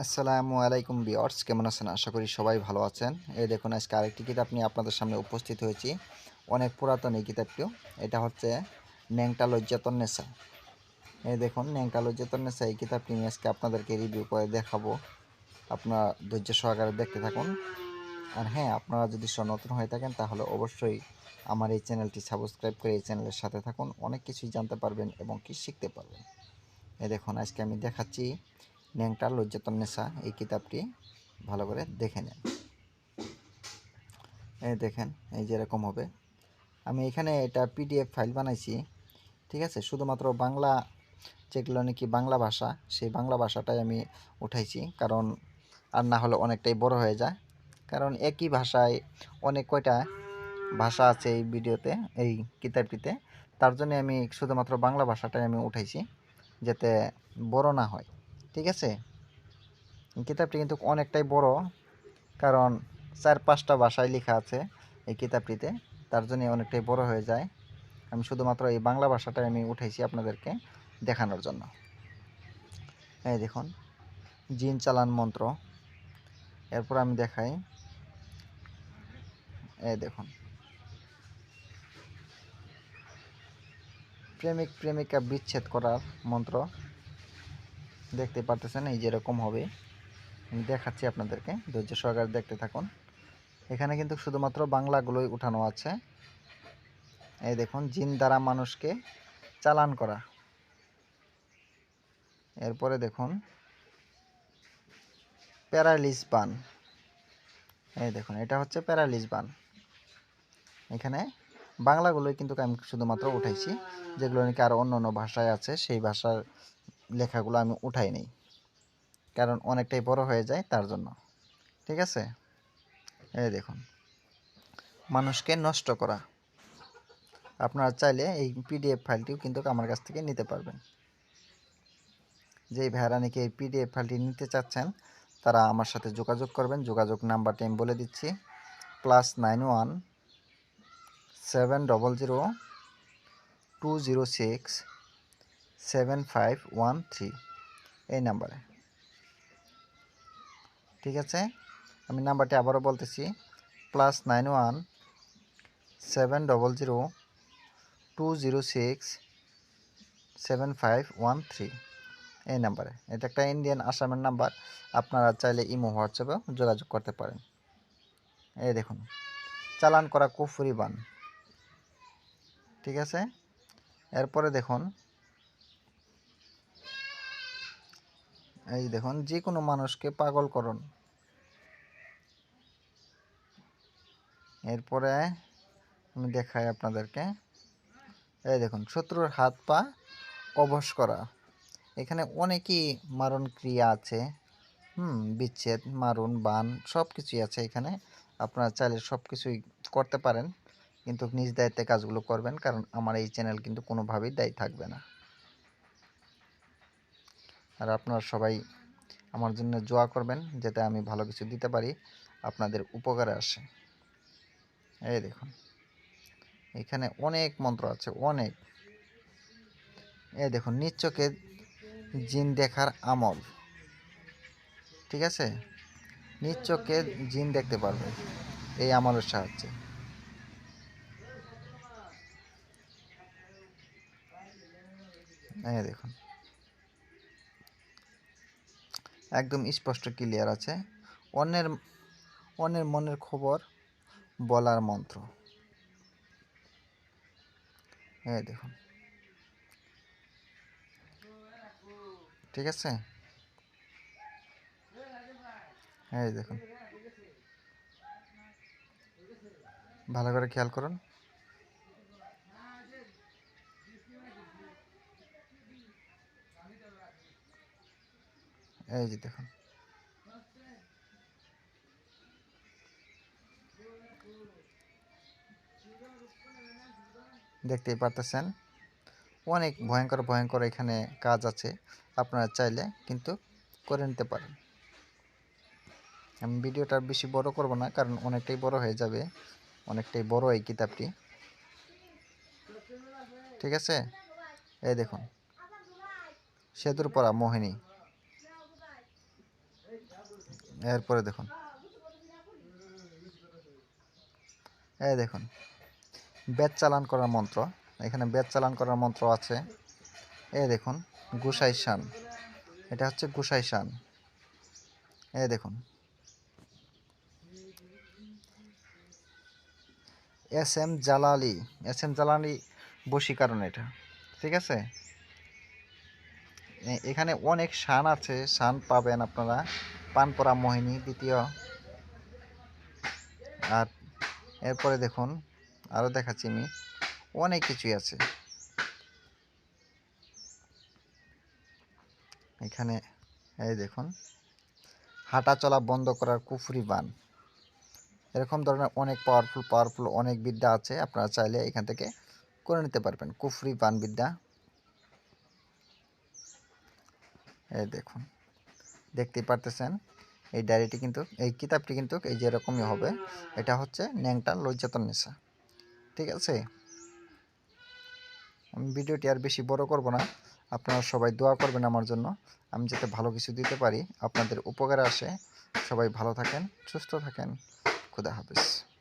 আসসালামু আলাইকুম বিয়ার্স কেমন আছেন? আশা করি সবাই ভালো আছেন। এই দেখুন, আজকে আরেকটি কিতাব নিয়ে আপনাদের সামনে উপস্থিত হয়েছি। অনেক পুরাতন এই কিতাবটিও। এটা হচ্ছে ন্যাংটা লজ্জাতন নেশা। এই দেখুন, ন্যাংটা লজ্জাতন নেশা এই কিতাবটি নিয়ে আজকে আপনাদেরকে রিভিউ করে দেখাবো। আপনারা ধৈর্য সহকারে দেখতে থাকুন। আর হ্যাঁ আপনারা যদি নতুন হয়ে থাকেন, তাহলে অবশ্যই আমার এই চ্যানেলটি সাবস্ক্রাইব করে এই চ্যানেলের সাথে থাকুন। অনেক কিছুই জানতে পারবেন এবং কি শিখতে পারবেন। এই দেখুন, আজকে আমি দেখাচ্ছি ন্যাংটা লজ্জাতন নেশা এই কিতাবটি ভালো করে দেখে নেন। এই দেখেন, এই যেরকম হবে। আমি এখানে এটা পিডিএফ ফাইল বানাইছি, ঠিক আছে? শুধুমাত্র বাংলা যেগুলো নাকি বাংলা ভাষা, সেই বাংলা ভাষাটাই আমি উঠাইছি, কারণ আর না হলে অনেকটাই বড় হয়ে যায়। কারণ একই ভাষায় অনেক কয়টা ভাষা আছে এই ভিডিওতে, এই কিতাবটিতে। তার জন্য আমি শুধুমাত্র বাংলা ভাষাটাই আমি উঠাইছি, যাতে বড় না হয়। ঠিক আছে? কিতাবটি কিন্তু অনেকটাই বড়, কারণ চার পাঁচটা ভাষায় লেখা আছে এই কিতাবটিতে, তার জন্য অনেকটাই বড় হয়ে যায়। আমি শুধুমাত্র এই বাংলা ভাষাটাই আমি উঠেছি আপনাদেরকে দেখানোর জন্য। এই দেখুন, জিন চালান মন্ত্র। এরপর আমি দেখাই। এই দেখুন। প্রেমিক প্রেমিকা বিচ্ছেদ করার মন্ত্র। দেখতে পারতেছেন, এই যেরকম হবে। আমি দেখাচ্ছি আপনাদেরকে, ধৈর্য সহকারে দেখতে থাকুন। এখানে কিন্তু শুধুমাত্র বাংলাগুলোই উঠানো আছে। এই দেখুন, জিন দ্বারা মানুষকে চালান করা। এরপরে দেখুন, প্যারালিস বান। এই দেখুন, এটা হচ্ছে প্যারালিস বান। এখানে বাংলাগুলোই কিন্তু আমি শুধুমাত্র উঠাইছি, যেগুলো নাকি আরও অন্য অন্য ভাষায় আছে, সেই ভাষার লেখাগুলো আমি উঠাই নেই। কারণ অনেকটাই বড় হয়ে যায় তার জন্য। ঠিক আছে? এই দেখুন। মানুষকে নষ্ট করা। আপনারা চাইলে এই পিডিএফ ফাইলটিও কিন্তু আমার কাছ থেকে নিতে পারবেন। যেই ভাইয়ারা নাকি এই পিডিএফ ফাইলটি নিতে চাচ্ছেন, তারা আমার সাথে যোগাযোগ করবেন। যোগাযোগ নাম্বারটি আমি বলে দিচ্ছি। Plus nine one seven double zero two zero six seven five one three এই নাম্বারে। ঠিক আছে? আমি নাম্বারটি আবারও বলতেছি plus nine one seven double zero two zero six seven five one three এই নাম্বারে। এটা একটা ইন্ডিয়ান আসামের নাম্বার, আপনারা চাইলে ইমো হোয়াটসঅ্যাপেও যোগাযোগ করতে পারেন। এই দেখুন, চালান করা কুফুরি বান। ঠিক আছে? এরপরে দেখুন এই দেখুন যে কোনো মানুষকে পাগল করুন। এরপরে আমি দেখাই আপনাদেরকে। এই দেখুন, শত্রুর হাত পা অবশ করা। এখানে অনেকই মারণ ক্রিয়া আছে। হুম, বিচ্ছেদ, মারণ, বান সব কিছুই আছে এখানে। আপনারা চাইলে সব কিছুই করতে পারেন, কিন্তু নিজ দায়িত্বে কাজগুলো করবেন, কারণ আমার এই চ্যানেল কিন্তু কোনোভাবেই দায়ী থাকবে না। আর আপনারা সবাই আমার জন্য জোয়া করবেন যাতে আমি ভালো কিছু দিতে পারি, আপনাদের উপকারে আসে। এই দেখুন, এখানে অনেক মন্ত্র আছে, অনেক। এই দেখুন নিজ চোখে জিন দেখার আমল। ঠিক আছে? নিজ চোখে জিন দেখতে পারবেন এই আমলের সাহায্যে। এই দেখুন একদম স্পষ্ট ক্লিয়ার আছে। অন্যের অন্যের মনের খবর বলার মন্ত্র। এই দেখুন। ঠিক আছে? এই দেখুন। ভালো করে খেয়াল করুন। এই যে দেখুন। দেখতেই পারতেছেন। অনেক ভয়ঙ্কর ভয়ঙ্কর এখানে কাজ আছে। আপনারা চাইলে কিন্তু করে নিতে পারেন। আমি ভিডিওটা বেশি বড় করব না, কারণ অনেকটাই বড় হয়ে যাবে। অনেকটাই বড় এই কিতাবটি। ঠিক আছে? এই দেখুন। সেতুর পরা মোহিনী। এরপরে দেখুন। এই দেখুন বেদ চালান করার মন্ত্র। এখানে বেদ চালান করার মন্ত্র আছে। এই দেখুন, গুসাই শান। এটা হচ্ছে গুসাই শান। এই দেখুন। S M Jalali, S M Jalali বশীকরণ এটা। ঠিক আছে? এখানে অনেক শান আছে, শান পাবেন আপনারা। পানপরা মোহিনী দ্বিতীয়। আর এরপরে দেখুন আরও দেখাচ্ছি আমি। অনেক কিছুই আছে। এখানে, এই দেখুন, হাঁটা চলা বন্ধ করার কুফরি বান। এরকম ধরনের অনেক পাওয়ারফুল পাওয়ারফুল অনেক বিদ্যা আছে। আপনারা চাইলে এখান থেকে করে নিতে পারবেন, কুফরি বান বিদ্যা। এই দেখুন। দেখতেই পারতেছেন। এই ডায়েরিটি কিন্তু, এই কিতাবটি কিন্তু এই যেরকমই হবে, এটা হচ্ছে ন্যাংটা লজ্জাতন নেশা। ঠিক আছে? আমি ভিডিওটি আর বেশি বড় করব না। আপনারা সবাই দোয়া করবেন আমার জন্য। আমি যাতে ভালো কিছু দিতে পারি, আপনাদের উপকারে আসে। সবাই ভালো থাকেন, সুস্থ থাকেন। খুদা হাফিজ।